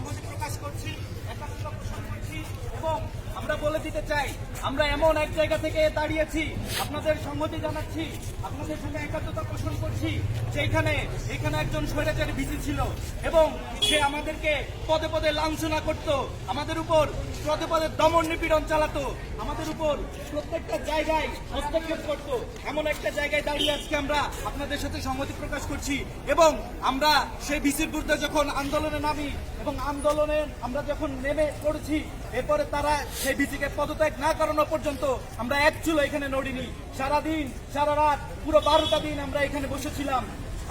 সংহতি প্রকাশ করছি একাত্ম পোষণ করছি এবং বলে দিতে চাই। আমরা এমন এক জায়গা থেকে দাঁড়িয়েছি, আপনাদের সংহতি জানাচ্ছি, আপনাদের সঙ্গে একাত্মতা পোষণ করছি, যেখানে এখানে একজন স্বৈরাচারী ভিসি ছিল এবং সে আমাদেরকে পদে পদে লাঞ্ছনা করত, আমাদের উপর পদে পদে দমন নিপীড়ন চালাতো, আমাদের উপর প্রত্যেকটা জায়গায় হস্তক্ষেপ করতো। এমন একটা জায়গায় দাঁড়িয়ে আজকে আমরা আপনাদের সাথে সংহতি প্রকাশ করছি এবং আমরা সেই ভিসির বিরুদ্ধে যখন আন্দোলনে নামি এবং আন্দোলনে আমরা যখন নেমে পড়েছি, এরপরে তারা সেই ভিসিকে পদত্যাগ না করানো পর্যন্ত আমরা এক চুলো এখানে নড়িনি। সারাদিন সারা রাত পুরো বারোটা দিন আমরা এখানে বসেছিলাম।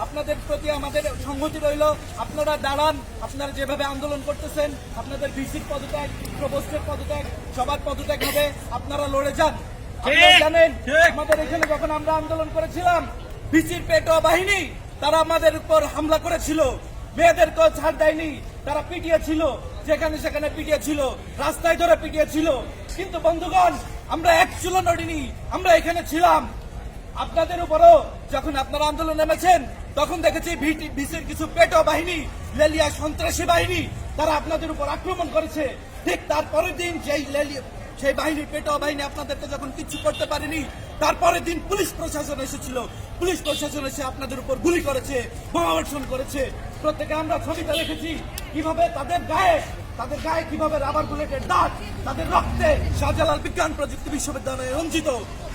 আপনাদের প্রতি আমাদের সংহতি রইল। আপনারা দাঁড়ান আপনারা যেভাবে আন্দোলন করতেছেন আপনাদের ভিসির পদত্যাগ প্রবোস্টের পদত্যাগ সবার পদত্যাগ হবে আপনারা লড়ে যান। আপনারা জানেন আমাদের এখানে যখন আমরা আন্দোলন করেছিলাম ভিসির পেটো বাহিনী তারা আমাদের উপর হামলা করেছিল। মেয়েদেরকেও ছাড় দেয়নি। তারা পিটিয়েছিল যেখানে সেখানে পিটিয়েছিল রাস্তায় ধরে পিটিয়েছিল কিন্তু বন্ধুগণ, আমরা এক চুলো নড়িনি, আমরা এখানে ছিলাম। আপনাদের উপরও যখন আপনারা আন্দোলন নেমেছেন, তখন দেখেছি বিসির কিছু পেটো বাহিনী, লেলিয়া সন্ত্রাসী বাহিনী, তারা আপনাদের উপর আক্রমণ করেছে। ঠিক তারপরের দিন যেই সেই বাহিনীর পেটো বাহিনী আপনাদেরকে যখন কিছু করতে পারেনি, তারপরের দিন পুলিশ প্রশাসন এসেছিল। পুলিশ প্রশাসন এসে আপনাদের উপর গুলি করেছে বোমাবর্ষণ করেছে। প্রত্যেকে আমরা ছবিতে দেখেছি কীভাবে তাদের গায়ে তাদের গায়ে কীভাবে রাবার বুলেটের দাগ, তাদের রক্তে শাহজালাল বিজ্ঞান প্রযুক্তি বিশ্ববিদ্যালয়ে রঞ্জিত।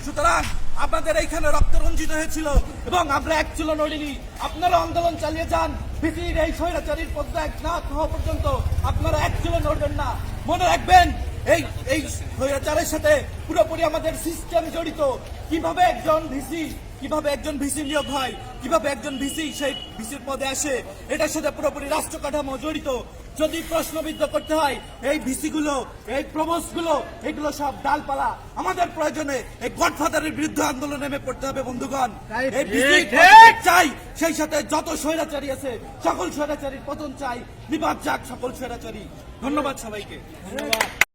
সুতরাং আপনাদের এইখানে রক্ত রঞ্জিত হয়েছিল এবং আমরা এক ছিল নড়িনি। আপনারা আন্দোলন চালিয়ে যান। পৃথিবীর এই স্বৈরাচারীর এক না হওয়া পর্যন্ত আপনারা এক ছিল নড়বেন না। মনে রাখবেন এই এই স্বৈরাচারের সাথে পুরোপুরি আমাদের সিস্টেম জড়িত। কীভাবে একজন ভিসি কীভাবে একজন ভিসি নিয়োগ হয় কীভাবে একজন ভিসি সেই ভিসির পদে আসে এটার সাথে পুরোপুরি রাষ্ট্র কাঠামো জড়িত। যদি প্রশ্নবিদ্ধ করতে হয় এই ভিসি গুলো এই প্রবোসগুলো এগুলো সব ডালপালা। আমাদের প্রয়োজনে এই গডফাদারের বিরুদ্ধে আন্দোলন নেমে পড়তে হবে বন্ধুগণ। এই ভিসি চাই সেই সাথে যত স্বৈরাচারী আছে সকল স্বৈরাচারীর পতন চাই। বিবাদ যাক সকল স্বৈরাচারী। ধন্যবাদ সবাইকে।